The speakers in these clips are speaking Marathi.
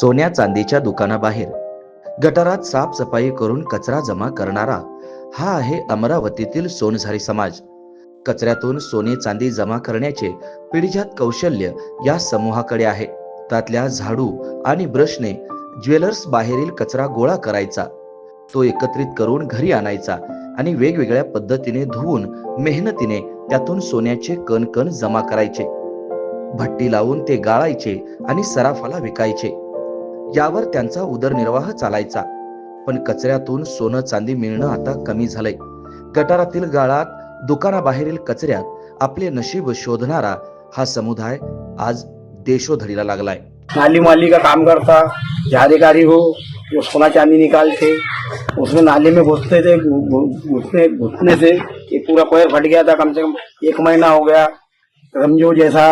सोन्या चांदीच्या दुकानाबाहेर गटारात साफसफाई करून कचरा जमा करणारा हा आहे अमरावतीतील सोनझारी समाज. कचऱ्यातून सोने चांदी जमा करण्याचे पिढीजात कौशल्य या समूहाकडे आहे. त्यातल्या झाडू आणि ब्रशने ज्वेलर्स बाहेरील कचरा गोळा करायचा. तो एकत्रित करून घरी आणायचा आणि वेगवेगळ्या पद्धतीने धुवून मेहनतीने त्यातून सोन्याचे कण कण जमा करायचे. भट्टी लावून ते गाळायचे आणि सराफाला विकायचे. यावर त्यांचा उदरनिर्वाह चालायचा. पण कचऱ्यातून सोनं चांदी मिळणं आता कमी झालंय. गटारातील गाळात दुकानाबाहेरील कचऱ्यात आपले नशीब शोधणारा हा समुदाय आज देशोधडीला लागलाय. नाली माली का काम करता अधिकारी हो जो सोना चांदी निकालते उसमें नाली में घुसते थे घुसने घुसने से ये पूरा पैर फट गया था कम से कम एक महीना हो गया। समझो जैसा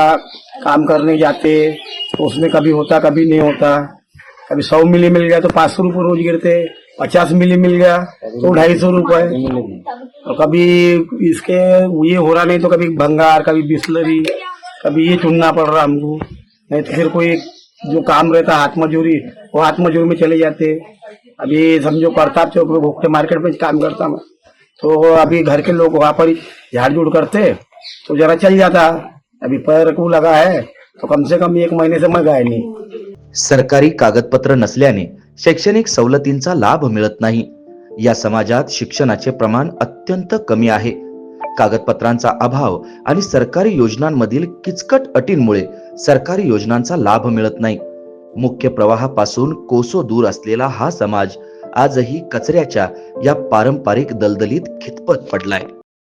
काम करने जाते तो उसमें कभी होता कभी नहीं होता। कभी सौ मिली मिल गया तो पाँच सौ रुपये रोज गिरते। पचास मिली मिल गया तो ढाई सौ रुपये और कभी इसके ये हो रहा नहीं तो कभी भंगार, कभी बिस्लरी, कभी ये चुनना पड़ रहा हमको। नहीं तो फिर कोई जो काम रहता हाथ मजूरी वो हाथ मजूरी में चले जाते। अभी समझो प्रताप चौक में भुगते मार्केट में काम करता मैं तो अभी घर के लोग वहाँ पर झाड़ झूड़ करते तो जरा चल जाता। अभी पैर को लगा है तो कम से कम एक महीने से मैं गए नहीं। सरकारी कागदपत्र नसल्याने शैक्षणिक सवलतींचा लाभ मिळत नाही. या समाजात शिक्षणाचे प्रमाण अत्यंत कमी आहे. कागदपत्रांचा अभाव आणि सरकारी योजनांमधील किचकट अटींमुळे सरकारी योजनांचा लाभ मिळत नाही. मुख्य प्रवाहापासून कोसो दूर असलेला हा समाज आजही कचऱ्याच्या या पारंपरिक दलदलीत खितपत पडलाय.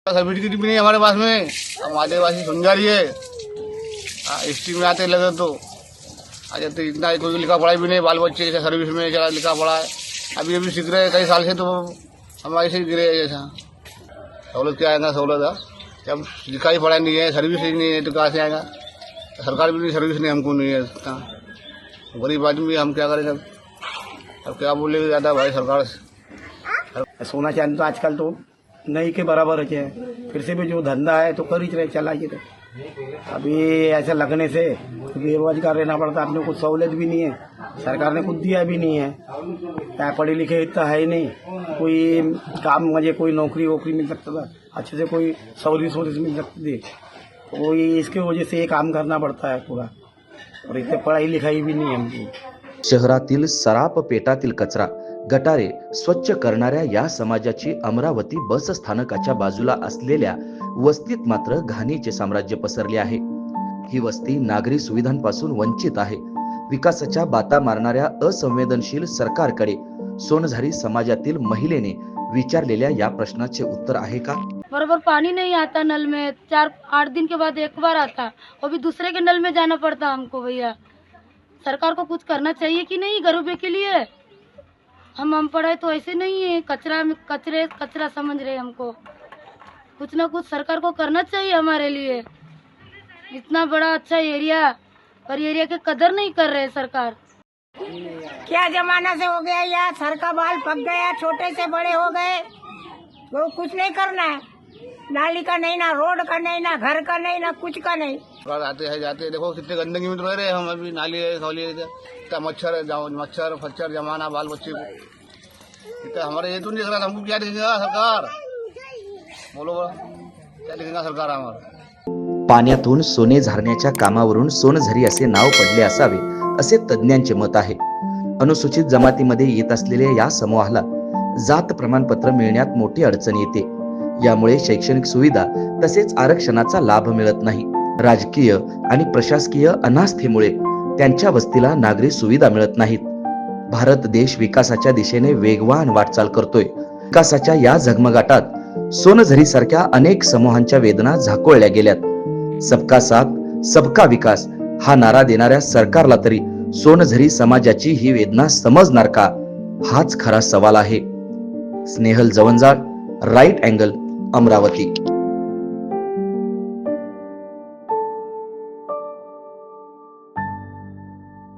हमारे पास में हमारे पास है एस टी में आते लगे तो अच्छा तो इतना कोई लिखा पढ़ाई भी नहीं बाल बच्चे जैसे सर्विस में चला लिखा पढ़ा है। अभी अभी सीख रहे हैं कई साल से तो हम ऐसे ही गिरे जैसा। सहूलत क्या आएगा सहूलत है। जब लिखा ही पढ़ाई नहीं है सर्विस ही नहीं है तो कहाँ से आएगा? सरकार भी नहीं सर्विस नहीं हमको नहीं है कहाँ गरीब आदमी हम क्या करें जब अब क्या बोले ज़्यादा भाई सरकार से? सोना चांदी तो आजकल तो नहीं के बराबर है। फिर से भी जो धंधा है तो कर ही रहे चलाइए तो अभी ऐसे लगने से बेरोजगार रहना पड़ता, अपने कुछ सहूलियत भी नहीं है, सरकार ने कुछ दिया भी नहीं है। क्या पढ़े लिखे इतना है ही नहीं, कोई काम मुझे कोई नौकरी वोकरी मिल सकता था, अच्छे से कोई सर्विस वोरिस मिल सकती थी। कोई इसके वजह से ये काम करना पड़ता है पूरा, और इतने पढ़ाई लिखाई भी नहीं है हमको। शहरातील सराप पेटातील कचरा गटारे स्वच्छ करणाऱ्या या समाजाची अमरावती बस स्थानकाच्या बाजूला असलेल्या वस्तीत मात्र घाणीचे साम्राज्य पसरले आहे. ही वस्ती नागरी सुविधांपासून वंचित आहे. विकासाच्या बाता मारणाऱ्या असंवेदनशील सरकारकडे सोनझारी समाजातील महिलेने विचारलेल्या या प्रश्नाचे उत्तर आहे का? बरोबर पानी नहीं आता नल में. चार आठ दिन के बाद एक बार आता. वो भी दूसरे के नल में जाना पड़ता हमको भैया. सरकार को कुछ करना चाहिए कि नहीं? गरीबों के लिए? हम हम पढ़े तो ऐसे नहीं है। कचरा में कचरे कचरा समझ रहे हमको। कुछ ना कुछ सरकार को करना चाहिए हमारे लिए। इतना बड़ा अच्छा एरिया, पर एरिया के कदर नहीं कर रहे सरकार। क्या जमाना से हो गया यार? सर का बाल पक गया, छोटे से बड़े हो गए। वो कुछ नहीं करना है। नाली का नहीं ना रोड का नहीं ना घर का नहीं ना कुछ का नहीं। रात आते हैं जाते हैं। देखो कितने गंदगी में तो रह रहे हैं हम अभी। नाली है सौली है इतना मच्छर है जाओ मच्छर फच्छर जमाना बाल बच्चे। को इतना हमारे ये तो नहीं दिख रहा हमको क्या दिखेगा सरकार? बोलो क्या दिखेगा सरकार हमारा? पाण्यातून सोने झारण्याच्या कामावरून सोनझरी असे नाव पडले असावे असे तज्ज्ञांचे मत आहे. अनुसूचित जमातीमध्ये येत असलेल्या या समूहाला जात प्रमाणपत्र मिळण्यात मोठी अडचण येते. यामुळे शैक्षणिक सुविधा तसेच आरक्षणाचा लाभ मिळत नाही. राजकीय आणि प्रशासकीय अनास्थेमुळे त्यांच्या वस्तीला नागरी सुविधा मिळत नाहीत. भारत देश विकासाच्या दिशेने वेगवान वाटचाल करतोय. विकासाच्या या झगमगाटात सोनझरी सारख्या अनेक समूहांच्या वेदना झाकोळल्या गेल्यात. सबका साथ सबका विकास हा नारा देणाऱ्या सरकारला तरी सोनझरी समाजाची ही वेदना समजणार का? हाच खरा सवाल आहे. Snehal Jawanjal right angle. Amravati.